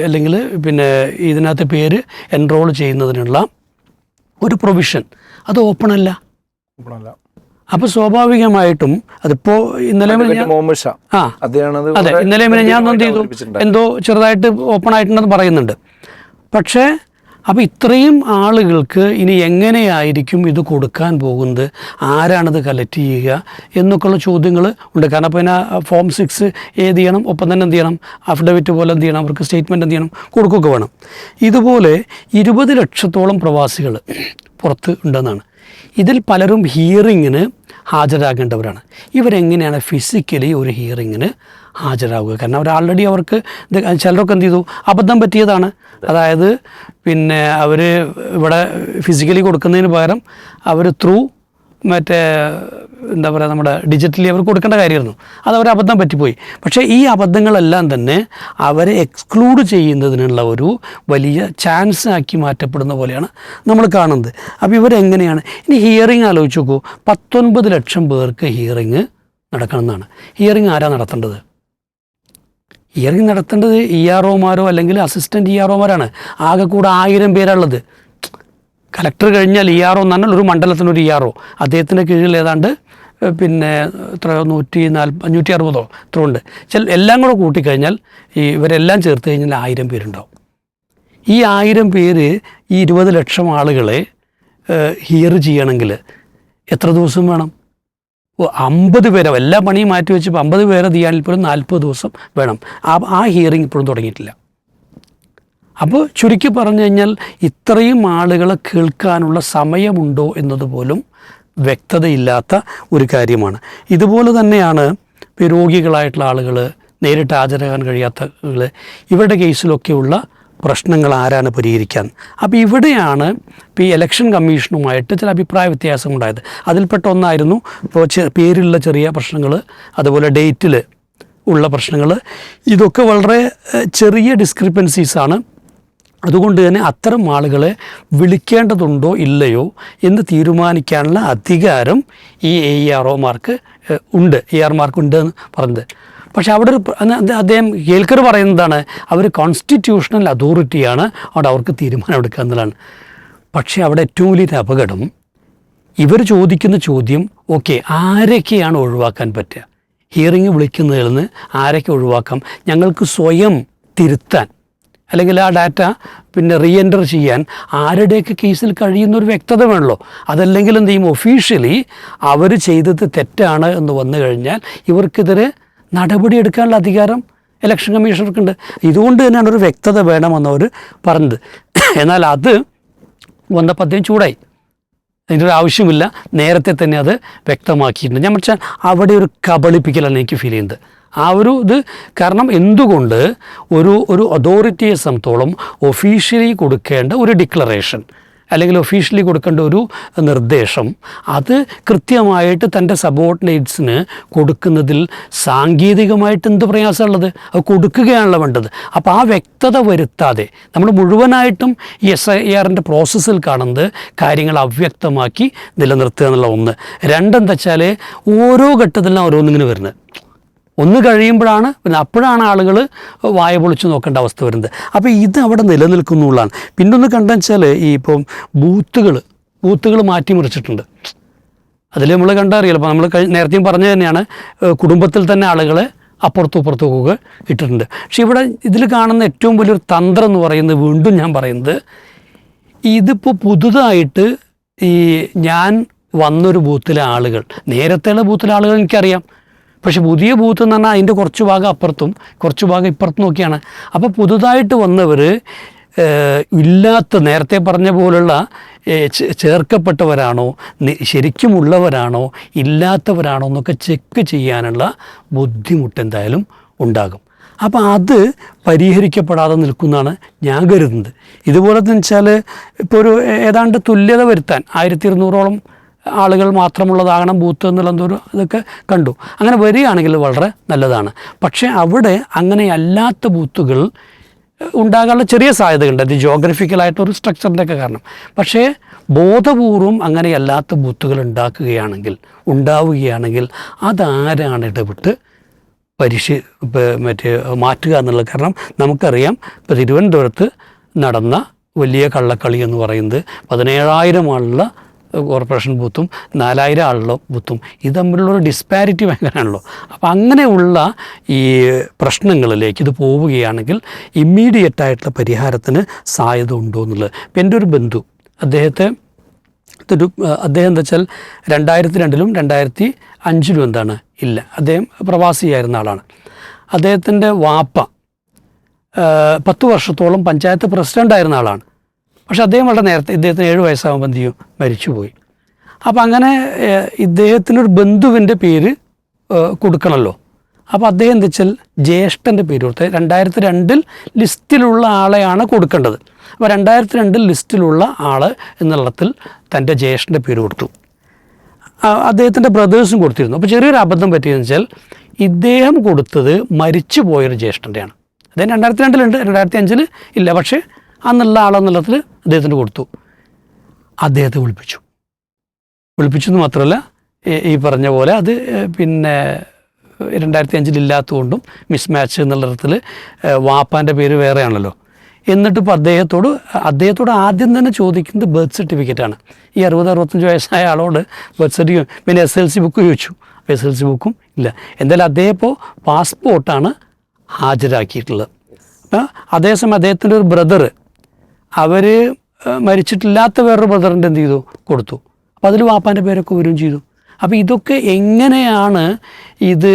അല്ലെങ്കിൽ പിന്നെ ഇതിനകത്ത് പേര് എൻറോൾ ചെയ്യുന്നതിനുള്ള ഒരു പ്രൊവിഷൻ അത് ഓപ്പൺ അല്ല. അപ്പൊ സ്വാഭാവികമായിട്ടും അതിപ്പോ ഇന്നലെ ആ.
അത്
അതെ ഇന്നലെ ഞാൻ എന്ത് ചെയ്തു? എന്തോ ചെറുതായിട്ട് ഓപ്പൺ ആയിട്ടുണ്ടെന്ന് പറയുന്നുണ്ട്. പക്ഷേ അപ്പോൾ ഇത്രയും ആളുകൾക്ക് ഇനി എങ്ങനെയായിരിക്കും ഇത് കൊടുക്കാൻ പോകുന്നത്? ആരാണിത് കളക്ട് ചെയ്യുക എന്നൊക്കെയുള്ള ചോദ്യങ്ങൾ ഉണ്ട്. കാരണം അപ്പോൾ പിന്നെ ഫോം സിക്സ് ഏത് ചെയ്യണം? ഒപ്പം തന്നെ എന്ത് ചെയ്യണം? അഫിഡവിറ്റ് പോലെ എന്ത് ചെയ്യണം? അവർക്ക് സ്റ്റേറ്റ്മെന്റ് എന്ത് ചെയ്യണം? കൊടുക്കുകയൊക്കെ വേണം. ഇതുപോലെ ഇരുപത് ലക്ഷത്തോളം പ്രവാസികൾ പുറത്ത് ഉണ്ടെന്നാണ്. ഇതിൽ പലരും ഹിയറിങ്ങിന് ഹാജരാകേണ്ടവരാണ്. ഇവരെങ്ങനെയാണ് ഫിസിക്കലി ഒരു ഹിയറിങ്ങിന് ഹാജരാകുക കാരണം അവർ ആൾറെഡി അവർക്ക് ചിലരൊക്കെ എന്ത് ചെയ്തു? അബദ്ധം പറ്റിയതാണ്. അതായത് പിന്നെ അവർ ഇവിടെ ഫിസിക്കലി കൊടുക്കുന്നതിന് പകരം അവർ ത്രൂ മറ്റേ എന്താ പറയുക നമ്മുടെ ഡിജിറ്റലി അവർ കൊടുക്കേണ്ട കാര്യമായിരുന്നു. അത് അവർ അബദ്ധം പറ്റിപ്പോയി. പക്ഷേ ഈ അബദ്ധങ്ങളെല്ലാം തന്നെ അവരെ എക്സ്ക്ലൂഡ് ചെയ്യുന്നതിനുള്ള ഒരു വലിയ ചാൻസ് ആക്കി മാറ്റപ്പെടുന്ന പോലെയാണ് നമ്മൾ കാണുന്നത്. അപ്പോൾ ഇവരെങ്ങനെയാണ്? ഇനി ഹിയറിംഗ് ആലോചിച്ച് നോക്കൂ. പത്തൊൻപത് ലക്ഷം പേർക്ക് ഹിയറിംഗ് നടക്കണമെന്നാണ്. ഹിയറിംഗ് ആരാ നടത്തേണ്ടത്? ഹിയറിംഗ് നടത്തേണ്ടത് ഇ ആർ ഒമാരോ അല്ലെങ്കിൽ അസിസ്റ്റന്റ് ഇ ആർ ഒമാരാണ്. ആകെ കൂടെ ആയിരം പേരുള്ളത് കലക്ടർ കഴിഞ്ഞാൽ ഇ ആർ ഒ എന്ന് ഒരു മണ്ഡലത്തിനൊരു ഇ ആർ ഒ. അദ്ദേഹത്തിന്റെ കീഴിൽ ഏതാണ്ട് പിന്നെ എത്രയോ നൂറ്റി നാൽപ്പ അഞ്ഞൂറ്റി അറുപതോ ഇത്ര ഉണ്ട്. ചില എല്ലാം കൂടെ കൂട്ടിക്കഴിഞ്ഞാൽ ഈ ഇവരെല്ലാം ചേർത്ത് കഴിഞ്ഞാൽ ആയിരം പേരുണ്ടാവും. ഈ ആയിരം പേര് ഈ ഇരുപത് ലക്ഷം ആളുകളെ ഹിയർ ചെയ്യണമെങ്കിൽ എത്ര ദിവസം വേണം? അമ്പത് പേരെ എല്ലാ പണിയും മാറ്റി വെച്ചപ്പോൾ അമ്പത് പേരെ ചെയ്യാനിൽ പോലും നാൽപ്പത് ദിവസം വേണം. ആ ഹിയറിംഗ് ഇപ്പോഴും തുടങ്ങിയിട്ടില്ല. അപ്പോൾ ചുരുക്കി പറഞ്ഞു കഴിഞ്ഞാൽ ഇത്രയും ആളുകളെ കേൾക്കാനുള്ള സമയമുണ്ടോ എന്നതുപോലും വ്യക്തതയില്ലാത്ത ഒരു കാര്യമാണ്. ഇതുപോലെ തന്നെയാണ് രോഗികളായിട്ടുള്ള ആളുകൾ നേരിട്ട് ഹാജരാകാൻ കഴിയാത്ത ഇവരുടെ കേസിലൊക്കെയുള്ള പ്രശ്നങ്ങൾ ആരാണ് പരിഹരിക്കാൻ? അപ്പോൾ ഇവിടെയാണ് ഇപ്പോൾ ഈ ഇലക്ഷൻ കമ്മീഷനുമായിട്ട് ചില അഭിപ്രായ വ്യത്യാസമുണ്ടായത്. അതിൽപ്പെട്ട ഒന്നായിരുന്നു ഇപ്പോൾ പേരിലുള്ള ചെറിയ പ്രശ്നങ്ങൾ അതുപോലെ ഡേറ്റിൽ ഉള്ള പ്രശ്നങ്ങൾ ഇതൊക്കെ വളരെ ചെറിയ ഡിസ്ക്രിപ്പൻസീസാണ് അതുകൊണ്ട് തന്നെ അത്തരം ആളുകളെ വിളിക്കേണ്ടതുണ്ടോ ഇല്ലയോ എന്ന് തീരുമാനിക്കാനുള്ള അധികാരം ഈ എ ആർ ഒമാർക്ക് ഉണ്ട്. എ ആർമാർക്ക് ഉണ്ട് എന്ന് പറഞ്ഞത്. പക്ഷേ അവിടെ ഒരു അദ്ദേഹം കേൽക്കർ പറയുന്നതാണ് അവർ കോൺസ്റ്റിറ്റ്യൂഷണൽ അതോറിറ്റിയാണ് അവിടെ അവർക്ക് തീരുമാനം എടുക്കുക എന്നുള്ളതാണ്. പക്ഷേ അവിടെ ഏറ്റവും വലിയൊരു അപകടം ഇവർ ചോദിക്കുന്ന ചോദ്യം ഓക്കെ ആരൊക്കെയാണ് ഒഴിവാക്കാൻ പറ്റുക? ഹിയറിങ് വിളിക്കുന്നതിൽ നിന്ന് ആരൊക്കെ ഒഴിവാക്കാം? ഞങ്ങൾക്ക് സ്വയം തിരുത്താൻ അല്ലെങ്കിൽ ആ ഡാറ്റ പിന്നെ റീ എന്റർ ചെയ്യാൻ ആരുടെയൊക്കെ കേസിൽ കഴിയുന്ന ഒരു വ്യക്തത വേണമല്ലോ അതല്ലെങ്കിൽ എന്ത് ചെയ്യും? ഒഫീഷ്യലി അവർ ചെയ്തത് തെറ്റാണ് എന്ന് വന്നു കഴിഞ്ഞാൽ ഇവർക്കെതിരെ നടപടിയെടുക്കാനുള്ള അധികാരം ഇലക്ഷൻ കമ്മീഷണർക്കുണ്ട്. ഇതുകൊണ്ട് തന്നെയാണ് ഒരു വ്യക്തത വേണമെന്ന് അവർ പറഞ്ഞത്. എന്നാൽ അത് വന്നപ്പോൾ അദ്ദേഹം ചൂടായി. അതിന്റെ ഒരു ആവശ്യമില്ല. നേരത്തെ തന്നെ അത് വ്യക്തമാക്കിയിട്ടുണ്ട്. ഞാൻ വെച്ചാൽ അവിടെ ഒരു കബളിപ്പിക്കലാണ് എനിക്ക് ഫീൽ ചെയ്യുന്നത്. ആ ഒരു ഇത് കാരണം എന്തുകൊണ്ട് ഒരു ഒരു അതോറിറ്റിയെ സംബന്ധിച്ചോളം ഒഫീഷ്യലി കൊടുക്കേണ്ട ഒരു ഡിക്ലറേഷൻ അല്ലെങ്കിൽ ഒഫീഷ്യലി കൊടുക്കേണ്ട ഒരു നിർദ്ദേശം. അത് കൃത്യമായിട്ട് തന്റെ സബോർഡിനേറ്റ്സിന് കൊടുക്കുന്നതിൽ സാങ്കേതികമായിട്ട് എന്ത് പ്രയാസമുള്ളത്? അത് കൊടുക്കുകയാണല്ലോ വേണ്ടത്. അപ്പോൾ ആ വ്യക്തത വരുത്താതെ നമ്മൾ മുഴുവനായിട്ടും എസ് ഐ ആറിന്റെ പ്രോസസ്സിൽ കാണുന്നത് കാര്യങ്ങൾ അവ്യക്തമാക്കി നിലനിർത്തുക എന്നുള്ള ഒന്ന്. രണ്ടെന്താ വെച്ചാൽ ഓരോ ഘട്ടത്തിലും ഓരോന്നിങ്ങനെ വരുന്നത്. ഒന്ന് കഴിയുമ്പോഴാണ് പിന്നെ അപ്പോഴാണ് ആളുകൾ വായ പൊളിച്ച് നോക്കേണ്ട അവസ്ഥ വരുന്നത്. അപ്പോൾ ഇത് അവിടെ നിലനിൽക്കുന്നുള്ളതാണ് പിന്നൊന്ന് കണ്ടെന്ന് വെച്ചാൽ ഈ ഇപ്പം ബൂത്തുകൾ ബൂത്തുകൾ മാറ്റിമറിച്ചിട്ടുണ്ട്. അതിൽ നമ്മൾ കണ്ടറിയാലോ അപ്പോൾ നമ്മൾ നേരത്തെയും പറഞ്ഞു തന്നെയാണ് കുടുംബത്തിൽ തന്നെ ആളുകളെ അപ്പുറത്തും ഇപ്പുറത്തും ഒക്കെ ഇട്ടിട്ടുണ്ട്. പക്ഷെ ഇവിടെ ഇതിൽ കാണുന്ന ഏറ്റവും വലിയൊരു തന്ത്രം എന്ന് പറയുന്നത് വീണ്ടും ഞാൻ പറയുന്നത് ഇതിപ്പോൾ പുതുതായിട്ട് ഈ ഞാൻ വന്നൊരു ബൂത്തിലെ ആളുകൾ നേരത്തെയുള്ള ബൂത്തിലെ ആളുകൾ എനിക്കറിയാം. പക്ഷെ പുതിയ ബൂത്ത് എന്ന് പറഞ്ഞാൽ അതിന്റെ കുറച്ച് ഭാഗം അപ്പുറത്തും കുറച്ച് ഭാഗം ഇപ്പുറത്തും നോക്കിയാണ്. അപ്പോൾ പുതുതായിട്ട് വന്നവർ ഇല്ലാത്ത നേരത്തെ പറഞ്ഞ പോലുള്ള ചേർക്കപ്പെട്ടവരാണോ ശരിക്കുമുള്ളവരാണോ ഇല്ലാത്തവരാണോ എന്നൊക്കെ ചെക്ക് ചെയ്യാനുള്ള ബുദ്ധിമുട്ട് എന്തായാലും ഉണ്ടാകും. അപ്പോൾ അത് പരിഹരിക്കപ്പെടാതെ നിൽക്കുന്നതാണ് ഞാൻ കരുതുന്നത്. ഇതുപോലെ തന്നെ വെച്ചാൽ ഇപ്പോൾ ഒരു ഏതാണ്ട് തുല്യത വരുത്താൻ ആയിരത്തി ഇരുന്നൂറോളം ആളുകൾ മാത്രമുള്ളതാകണം ബൂത്ത് എന്നുള്ള എന്തോ ഇതൊക്കെ കണ്ടു. അങ്ങനെ വരികയാണെങ്കിൽ വളരെ നല്ലതാണ്. പക്ഷേ അവിടെ അങ്ങനെയല്ലാത്ത ബൂത്തുകൾ ഉണ്ടാകാനുള്ള ചെറിയ സാധ്യതയുണ്ട് അത് ജോഗ്രഫിക്കലായിട്ടൊരു സ്ട്രക്ചറിന്റെ ഒക്കെ കാരണം. പക്ഷേ ബോധപൂർവം അങ്ങനെയല്ലാത്ത ബൂത്തുകൾ ഉണ്ടാക്കുകയാണെങ്കിൽ ഉണ്ടാവുകയാണെങ്കിൽ അതാരാണ് ഇടപെട്ട് പരിശ മറ്റേ മാറ്റുക എന്നുള്ളത് കാരണം നമുക്കറിയാം. ഇപ്പോൾ തിരുവനന്തപുരത്ത് നടന്ന വലിയ കള്ളക്കളി എന്ന് പറയുന്നത് പതിനേഴായിരം ആളുള്ള കോർപ്പറേഷൻ ബൂത്തും നാലായിരം ആളുള്ള ബൂത്തും. ഇത് തമ്മിലുള്ളൊരു ഡിസ്പാരിറ്റി ഭയങ്കരമാണല്ലോ. അപ്പോൾ അങ്ങനെയുള്ള ഈ പ്രശ്നങ്ങളിലേക്ക് ഇത് പോവുകയാണെങ്കിൽ ഇമ്മീഡിയറ്റ് ആയിട്ടുള്ള പരിഹാരത്തിന് സാധ്യത ഉണ്ടോ എന്നുള്ളത്. ഇപ്പം എന്റെ ഒരു ബന്ധു അദ്ദേഹത്തെ ഇതൊരു അദ്ദേഹം എന്താ വെച്ചാൽ രണ്ടായിരത്തി രണ്ടിലും രണ്ടായിരത്തി അഞ്ചിലും എന്താണ്? ഇല്ല. അദ്ദേഹം പ്രവാസിയായിരുന്ന ആളാണ്. അദ്ദേഹത്തിന്റെ വാപ്പ പത്ത് വർഷത്തോളം പഞ്ചായത്ത് പ്രസിഡന്റായിരുന്ന ആളാണ്. പക്ഷെ അദ്ദേഹം വളരെ നേരത്തെ ഇദ്ദേഹത്തിന് ഏഴ് വയസ്സാകുമ്പോൾ എന്ത് ചെയ്യും? മരിച്ചുപോയി. അപ്പം അങ്ങനെ ഇദ്ദേഹത്തിനൊരു ബന്ധുവിന്റെ പേര് കൊടുക്കണമല്ലോ അപ്പോൾ അദ്ദേഹം എന്താ വെച്ചാൽ ജ്യേഷ്ഠന്റെ പേര് കൊടുത്തത് രണ്ടായിരത്തി രണ്ടിൽ ലിസ്റ്റിലുള്ള ആളെയാണ് കൊടുക്കേണ്ടത്. അപ്പോൾ രണ്ടായിരത്തി രണ്ടിൽ ലിസ്റ്റിലുള്ള ആൾ എന്നുള്ളത്തിൽ തന്റെ ജ്യേഷ്ഠന്റെ പേര് കൊടുത്തു. അദ്ദേഹത്തിന്റെ ബ്രദേഴ്സും കൊടുത്തിരുന്നു. അപ്പോൾ ചെറിയൊരു അബദ്ധം പറ്റിയെന്ന് വെച്ചാൽ ഇദ്ദേഹം കൊടുത്തത് മരിച്ചു പോയൊരു ജ്യേഷ്ഠന്റെയാണ്. അദ്ദേഹം രണ്ടായിരത്തി രണ്ടിലുണ്ട് രണ്ടായിരത്തി അഞ്ചിൽ ഇല്ല. പക്ഷേ അന്നുള്ള ആളെന്നുള്ളതിൽ അദ്ദേഹത്തിന് കൊടുത്തു. അദ്ദേഹത്തെ വിളിപ്പിച്ചു. വിളിപ്പിച്ചു എന്ന് മാത്രമല്ല ഈ- പറഞ്ഞ പോലെ അത് പിന്നെ രണ്ടായിരത്തി അഞ്ചിൽ ഇല്ലാത്തതുകൊണ്ടും മിസ് മാച്ച് എന്നുള്ള തരത്തിൽ വാപ്പാന്റെ പേര് വേറെയാണല്ലോ. എന്നിട്ട് ഇപ്പോൾ അദ്ദേഹത്തോട് അദ്ദേഹത്തോട് ആദ്യം തന്നെ ചോദിക്കുന്നത് ബർത്ത് സർട്ടിഫിക്കറ്റാണ് ഈ അറുപത് അറുപത്തഞ്ച് വയസ്സായ ആളോട് ബർത്ത് സർട്ടിഫിക്കറ്റ് പിന്നെ എസ് എൽ സി ബുക്ക് ചോദിച്ചു. എസ് എൽ സി ബുക്കും ഇല്ല. എന്തായാലും അദ്ദേഹം ഇപ്പോൾ പാസ്പോർട്ടാണ് ഹാജരാക്കിയിട്ടുള്ളത്. അതേസമയം അദ്ദേഹത്തിന്റെ ഒരു ബ്രദർ അവർ മരിച്ചിട്ടില്ലാത്ത വേറൊരു ബ്രദറിന്റെ എന്ത് ചെയ്തു? കൊടുത്തു. അപ്പോൾ അതിൽ വാപ്പാന്റെ പേരൊക്കെ വരും ചെയ്തു. അപ്പോൾ ഇതൊക്കെ എങ്ങനെയാണ് ഇത്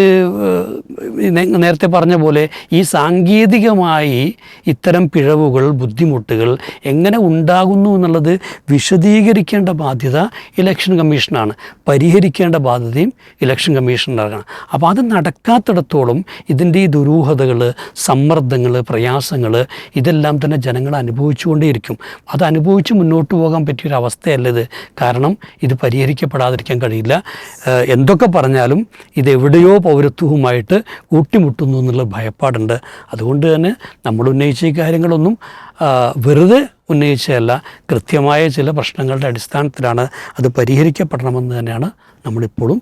നേരത്തെ പറഞ്ഞ പോലെ ഈ സാങ്കേതികമായി ഇത്തരം പിഴവുകൾ ബുദ്ധിമുട്ടുകൾ എങ്ങനെ ഉണ്ടാകുന്നു എന്നുള്ളത് വിശദീകരിക്കേണ്ട ബാധ്യത ഇലക്ഷൻ കമ്മീഷനാണ്. പരിഹരിക്കേണ്ട ബാധ്യതയും ഇലക്ഷൻ കമ്മീഷനാണ്. അപ്പോൾ അത് നടക്കാത്തിടത്തോളം ഇതിന്റെ ഈ ദുരൂഹതകൾ സമ്മർദ്ദങ്ങൾ പ്രയാസങ്ങൾ ഇതെല്ലാം തന്നെ ജനങ്ങൾ അനുഭവിച്ചുകൊണ്ടേയിരിക്കും. അത് അനുഭവിച്ച് മുന്നോട്ട് പോകാൻ പറ്റിയൊരു അവസ്ഥയല്ല ഇത്. കാരണം ഇത് പരിഹരിക്കപ്പെടാതിരിക്കാൻ കഴിയില്ല. എന്തൊക്കെ പറഞ്ഞാലും ഇത് എവിടെയോ പൗരത്വവുമായിട്ട് കൂട്ടിമുട്ടുന്നു എന്നുള്ള ഭയപ്പാടുണ്ട്. അതുകൊണ്ട് തന്നെ നമ്മൾ ഉന്നയിച്ച ഈ കാര്യങ്ങളൊന്നും വെറുതെ ഉന്നയിച്ചതല്ല. കൃത്യമായ ചില പ്രശ്നങ്ങളുടെ അടിസ്ഥാനത്തിലാണ് അത് പരിഹരിക്കപ്പെടണമെന്ന് തന്നെയാണ് നമ്മളിപ്പോഴും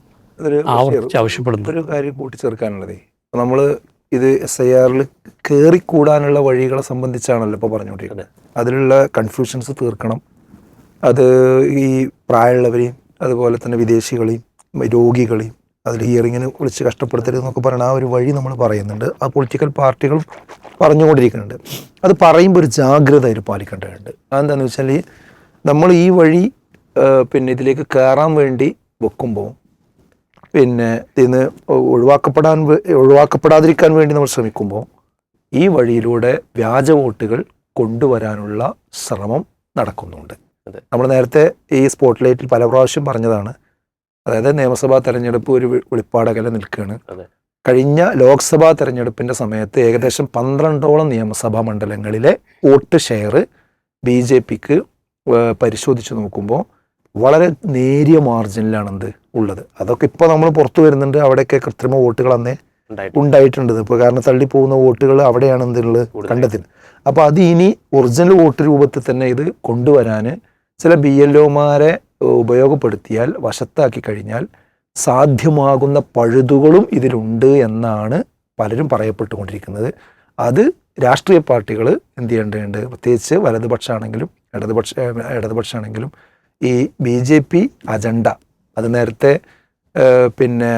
ആവർത്തിച്ച് ആവശ്യപ്പെടുന്നത്.
ഒരു കാര്യം കൂട്ടിച്ചേർക്കാനുള്ളതേ. നമ്മൾ ഇത് എസ് ഐ ആറിൽ കയറിക്കൂടാനുള്ള വഴികളെ സംബന്ധിച്ചാണല്ലോ ഇപ്പോൾ പറഞ്ഞുകൊണ്ടിരിക്കുന്നത്. അതിലുള്ള കൺഫ്യൂഷൻസ് തീർക്കണം. അത് ഈ പ്രായമുള്ളവരെയും അതുപോലെ തന്നെ വിദേശികളെയും രോഗികളെയും അതിൽ ഹിയറിങ്ങിന് വിളിച്ച് കഷ്ടപ്പെടുത്തരുത് എന്നൊക്കെ പറയുന്ന ആ ഒരു വഴി നമ്മൾ പറയുന്നുണ്ട്. ആ പൊളിറ്റിക്കൽ പാർട്ടികൾ പറഞ്ഞുകൊണ്ടിരിക്കുന്നുണ്ട്. അത് പറയുമ്പോൾ ഒരു ജാഗ്രത അതിൽ പാലിക്കേണ്ടതുണ്ട്. അതെന്താണെന്ന് വെച്ചാൽ നമ്മൾ ഈ വഴി പിന്നെ ഇതിലേക്ക് കയറാൻ വേണ്ടി വെക്കുമ്പോൾ പിന്നെ ഇതിന്ന് ഒഴിവാക്കപ്പെടാൻ ഒഴിവാക്കപ്പെടാതിരിക്കാൻ വേണ്ടി നമ്മൾ ശ്രമിക്കുമ്പോൾ ഈ വഴിയിലൂടെ വ്യാജ വോട്ടുകൾ കൊണ്ടുവരാനുള്ള ശ്രമം നടക്കുന്നുണ്ട്. നമ്മൾ നേരത്തെ ഈ സ്പോട്ട് ലൈറ്റിൽ പല പ്രാവശ്യം പറഞ്ഞതാണ് അതായത് നിയമസഭാ തെരഞ്ഞെടുപ്പ് ഒരു വെളിപ്പാടകലെ നിൽക്കുകയാണ് കഴിഞ്ഞ ലോക്സഭാ തെരഞ്ഞെടുപ്പിന്റെ സമയത്ത് ഏകദേശം പന്ത്രണ്ടോളം നിയമസഭാ മണ്ഡലങ്ങളിലെ വോട്ട് ഷെയർ ബി ജെ പിക്ക് പരിശോധിച്ച് നോക്കുമ്പോൾ വളരെ നേരിയ മാർജിനിലാണ് എന്ത് ഉള്ളത്. അതൊക്കെ ഇപ്പോൾ നമ്മൾ പുറത്തു വരുന്നുണ്ട്. അവിടെയൊക്കെ കൃത്രിമ വോട്ടുകൾ അന്നേ ഉണ്ടായിട്ടുണ്ട്. ഇപ്പോൾ കാരണം തള്ളിപ്പോകുന്ന വോട്ടുകൾ അവിടെയാണ് എന്തുള്ളത്
കണ്ടെത്തി
കണ്ടെത്തുന്നത്. അപ്പോൾ അത് ഇനി ഒറിജിനൽ വോട്ട് രൂപത്തിൽ തന്നെ ഇത് കൊണ്ടുവരാൻ ചില ബി എൽ ഒമാരെ ഉപയോഗപ്പെടുത്തിയാൽ വശത്താക്കി കഴിഞ്ഞാൽ സാധ്യമാകുന്ന പഴുതുകളും ഇതിലുണ്ട് എന്നാണ് പലരും പറയപ്പെട്ടുകൊണ്ടിരിക്കുന്നത്. അത് രാഷ്ട്രീയ പാർട്ടികൾ എന്ത് ചെയ്യേണ്ടതുണ്ട്? പ്രത്യേകിച്ച് വലതുപക്ഷമാണെങ്കിലും ഇടതുപക്ഷ ഇടതുപക്ഷമാണെങ്കിലും ഈ ബി ജെ പി അജണ്ട അത് നേരത്തെ പിന്നെ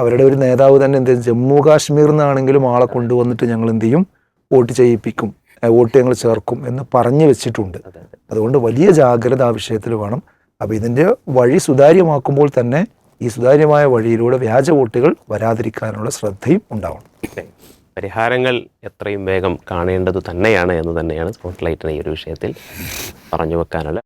അവരുടെ ഒരു നേതാവ് തന്നെ എന്ത്? ജമ്മു കാശ്മീരിൽ നിന്നാണെങ്കിലും ആളെ കൊണ്ടുവന്നിട്ട് ഞങ്ങൾ എന്ത് ചെയ്യും? വോട്ട് ചെയ്യിപ്പിക്കും. വോട്ട് ഞങ്ങൾ ചേർക്കും എന്ന് പറഞ്ഞു വെച്ചിട്ടുണ്ട്.
അതെ അതെ.
അതുകൊണ്ട് വലിയ ജാഗ്രത ആ വിഷയത്തിൽ വേണം. അപ്പോൾ ഇതിന്റെ വഴി സുതാര്യമാക്കുമ്പോൾ തന്നെ ഈ സുതാര്യമായ വഴിയിലൂടെ വ്യാജ വോട്ടുകൾ വരാതിരിക്കാനുള്ള ശ്രദ്ധയും ഉണ്ടാവണം.
പരിഹാരങ്ങൾ എത്രയും വേഗം കാണേണ്ടത് തന്നെയാണ് എന്ന് തന്നെയാണ് സ്പോട്ട് ലൈറ്റിന് ഈ ഒരു വിഷയത്തിൽ പറഞ്ഞു വെക്കാനുള്ള